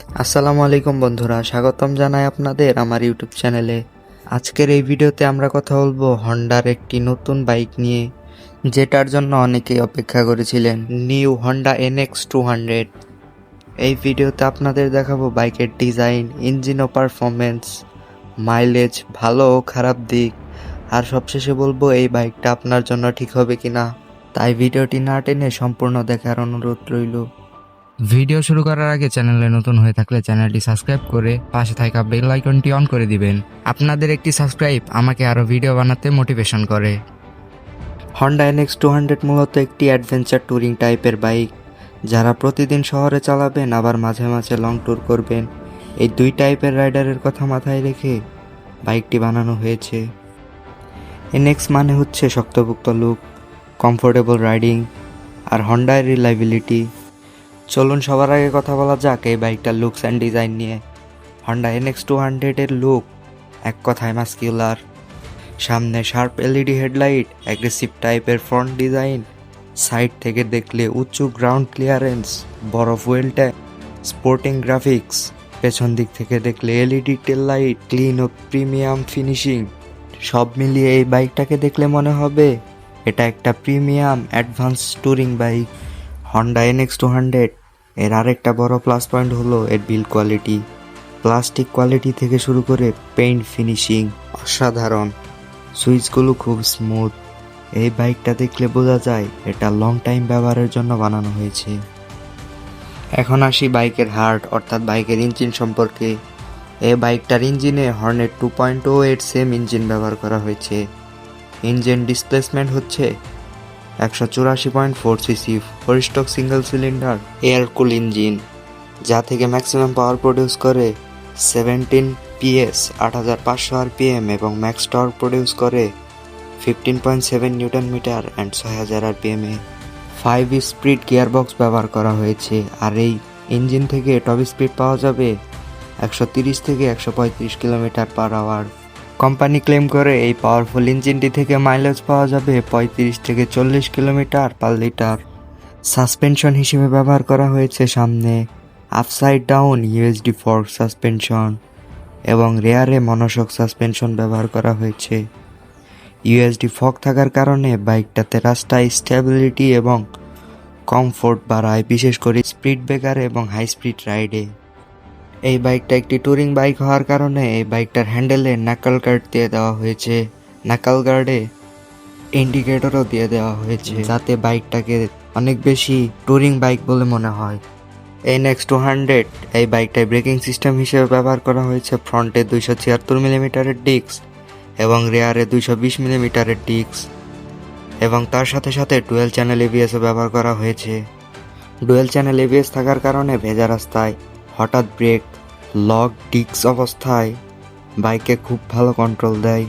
আসসালামু আলাইকুম বন্ধুরা, স্বাগতম জানাই আপনাদের আমার ইউটিউব চ্যানেলে। আজকের এই ভিডিওতে আমরা কথা বলব হন্ডার একটি নতুন বাইক নিয়ে, যেটার জন্য অনেকেই অপেক্ষা করেছিলেন, new Honda NX two hundred এই ভিডিওতে আপনাদের দেখাবো বাইকের ডিজাইন, ইঞ্জিন ও পারফরমেন্স মাইলেজ ভালো ও খারাপ দিক, আর সবশেষে বলব এই বাইকটা আপনার জন্য ঠিক হবে কিনা। তাই ভিডিওটি না টেনে সম্পূর্ণ দেখার অনুরোধ রইল। ভিডিও শুরু করার আগে চ্যানেলে নতুন হয়ে থাকলে চ্যানেলটি সাবস্ক্রাইব করে পাশে থাকা বেল আইকনটি অন করে দিবেন। আপনাদের একটি সাবস্ক্রাইব আমাকে আরও ভিডিও বানাতে মোটিভেশন করে। হন্ডা এনএক্স টু হান্ড্রেড মূলত একটি অ্যাডভেঞ্চার ট্যুরিং টাইপের বাইক যারা প্রতিদিন শহরে চালাবেন, আবার মাঝে মাঝে লং ট্যুর করবেন। এই দুই টাইপের রাইডারের কথা মাথায় রেখে বাইকটি বানানো হয়েছে। এনএক্স মানে হচ্ছে শক্তপোক্ত লুক কমফোর্টেবল রাইডিং আর হন্ডার রিলাইবিলিটি চলুন সবার আগে কথা বলা যাক এই বাইকটার লুকস অ্যান্ড ডিজাইন নিয়ে। হন্ডা এনএক্স টু হান্ড্রেডের লুক এক কথায় মাস্কিউলার সামনে শার্প এলইডি হেডলাইট অ্যাগ্রেসিভ টাইপের ফ্রন্ট ডিজাইন সাইড থেকে দেখলে উঁচু গ্রাউন্ড ক্লিয়ারেন্স বড় ফুয়েল স্পোর্টিং গ্রাফিক্স পেছন দিক থেকে দেখলে এলইডি টেল লাইট ক্লিন ও প্রিমিয়াম ফিনিশিং সব মিলিয়ে এই বাইকটাকে দেখলে মনে হবে, এটা একটা premium advance touring bike Honda NX two hundred এর আরেকটা বড় প্লাস পয়েন্ট হলো এর বিল কোয়ালিটি প্লাস্টিক কোয়ালিটি থেকে শুরু করে পেইন্ট ফিনিশিং অসাধারণ। সুইচগুলো খুব স্মুথ এই বাইকটা দেখলে বোঝা যায় এটা লং টাইম ব্যবহারের জন্য বানানো হয়েছে। এখন আসি বাইকের হার্ট অর্থাৎ বাইকের ইঞ্জিন সম্পর্কে। এই বাইকটার ইঞ্জিনে হর্নেট টু পয়েন্ট ও এর সেম ইঞ্জিন ব্যবহার করা হয়েছে। ইঞ্জিন ডিসপ্লেসমেন্ট হচ্ছে একশো চুরাশি point four CC four stroke single cylinder air cool engine, যা থেকে ম্যাক্সিমাম পাওয়ার প্রডিউস করে সেভেন্টিন পিএস, আট হাজার পাঁচশো আরপিএম এবং ম্যাক্স টর্ক প্রডিউস করে fifteen point seven newton metre and ছয় হাজার আরপিএমে ফাইভ স্পিড গিয়ারবক্স ব্যবহার করা হয়েছে, আর এই ইঞ্জিন থেকে টপ স্পিড পাওয়া যাবে একশো তিরিশ থেকে একশো পঁয়ত্রিশ kilometre per hour. Company claim করে এই পাওয়ারফুল ইঞ্জিনটি থেকে মাইলেজ পাওয়া যাবে পঁয়ত্রিশ থেকে চল্লিশ কিলোমিটার পার লিটার। সাসপেনশন হিসেবে ব্যবহার করা হয়েছে সামনে। Upside down, USD fork suspension এবং রেয়ারে মনোশক সাসপেনশন ব্যবহার করা হয়েছে। ইউএসডি ফক থাকার কারণে বাইকটাতে রাস্তায় স্টেবিলিটি এবং কমফোর্ট বাড়ায়, বিশেষ করে স্পিড ব্রেকার এবং হাই স্পিড রাইডে। এই বাইকটা একটি ট্যুরিং বাইক হওয়ার কারণে এই বাইকটার হ্যান্ডেলে নাকাল গার্ড দিয়ে দেওয়া হয়েছে। নাকাল গার্ডে ইন্ডিকেটরও দিয়ে দেওয়া হয়েছে। যাতে বাইকটাকে অনেক বেশি ট্যুরিং বাইক বলে মনে হয়। এই নেক্সট টু হান্ড্রেড এই বাইকটায় ব্রেকিং সিস্টেম হিসেবে ব্যবহার করা হয়েছে। ফ্রন্টে দুইশো ছিয়াত্তর মিলিমিটারের ডিস্ক এবং রেয়ারে দুইশো বিশ মিলিমিটারের ডিস্ক এবং তার সাথে সাথে ডুয়েল চ্যানেল এবিএসও ব্যবহার করা হয়েছে। ডুয়েল চ্যানেল এবিএস থাকার কারণে ভেজা রাস্তায় হঠাৎ ব্রেক লক ডিস্ক অবস্থায়। বাইকে খুব ভালো কন্ট্রোল দেয়।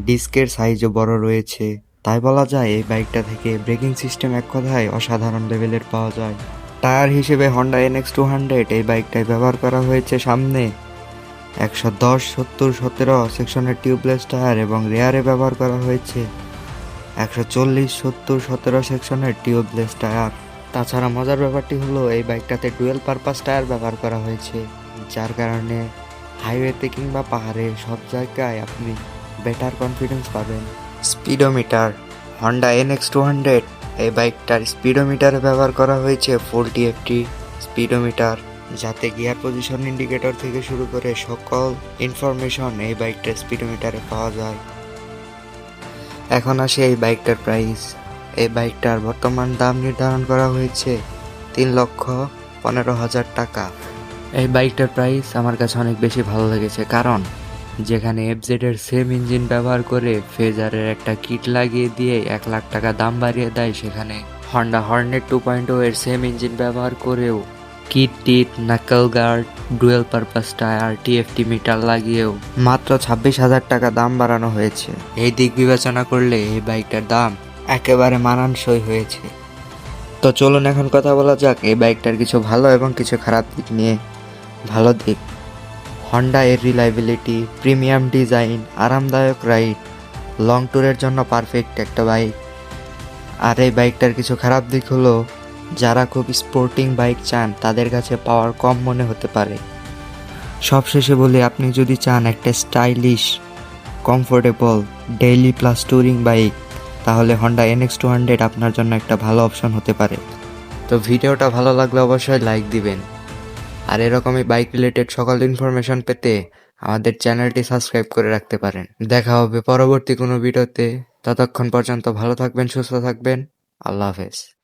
ডিস্কের সাইজও বড় রয়েছে। তাই বলা যায়, এই বাইকটা থেকে ব্রেকিং সিস্টেম এক কথায় অসাধারণ লেভেলের পাওয়া যায়। টায়ার হিসেবে হন্ডা এনএক্স টু হান্ড্রেড এই বাইকটায় ব্যবহার করা হয়েছে সামনে। একশো দশ, সত্তর, সতেরো সেকশনের টিউবলেস টায়ার এবং রেয়ারে ব্যবহার করা হয়েছে। একশো চল্লিশ, সত্তর, সতেরো সেকশনের টিউবলেস টায়ার। তাছাড়া মজার ব্যাপারটি হলো, এই বাইকটাতে ডুয়েল পারপাস টায়ার ব্যবহার করা হয়েছে। যার কারণে হাইওয়েতে কিংবা পাহাড়ে সব জায়গায় আপনি বেটার কনফিডেন্স পাবেন। Speedometer Honda N X two hundred এই বাইকটার স্পিডোমিটারে ব্যবহার করা হয়েছে ফোরটি এফটি স্পিডোমিটার যাতে গিয়ার পজিশন ইন্ডিকেটর থেকে শুরু করে সকল ইনফরমেশন এই বাইকটার স্পিডোমিটারে পাওয়া যায়। এখন আসে এই বাইকটার প্রাইস এই বাইকটার বর্তমান দাম নির্ধারণ করা হয়েছে তিন লক্ষ পনেরো হাজার টাকা। এই বাইকটার প্রাইস আমার কাছে অনেক বেশি ভালো লেগেছে, কারণ যেখানে এফজেড এর সেম ইঞ্জিন ব্যবহার করে ফেজারের একটা কিট লাগিয়ে দিয়ে এক লাখ টাকা দাম বাড়িয়ে দেয়, সেখানে হন্ডা হর্নেট টু পয়েন্ট এর সেম ইঞ্জিন ব্যবহার করেও কিট টিট knuckle guard dual purpose tyre TFT meter লাগিয়েও মাত্র ছাব্বিশ হাজার টাকা দাম বাড়ানো হয়েছে। এই দিক বিবেচনা করলে এই বাইকটার দাম একেবারে মানানসই হয়েছে। তো চলুন এখন কথা বলা যাক, এই বাইকটার কিছু ভালো এবং কিছু খারাপ দিক নিয়ে। ভালো দিক। হন্ডা এর রিলাইবিলিটি প্রিমিয়াম ডিজাইন আরামদায়ক রাইড লং ট্যুরের জন্য পারফেক্ট একটা বাইক আর এই বাইকটার কিছু খারাপ দিক হলো, যারা খুব স্পোর্টিং বাইক চান, তাদের কাছে পাওয়ার কম মনে হতে পারে। সবশেষে বলি, আপনি যদি চান একটা stylish comfortable daily plus touring bike তাহলে হন্ডা এনএক্স টু হান্ড্রেড আপনার জন্য একটা ভালো অপশন হতে পারে। তো ভিডিওটা ভালো লাগলে অবশ্যই লাইক দিবেন। আর এরকমই বাইক রিলেটেড সকল ইনফরমেশন পেতে আমাদের চ্যানেলটি সাবস্ক্রাইব করে রাখতে পারেন। দেখা হবে পরবর্তী কোনো ভিডিওতে। ততক্ষণ পর্যন্ত ভালো থাকবেন, সুস্থ থাকবেন। আল্লাহ হাফেজ।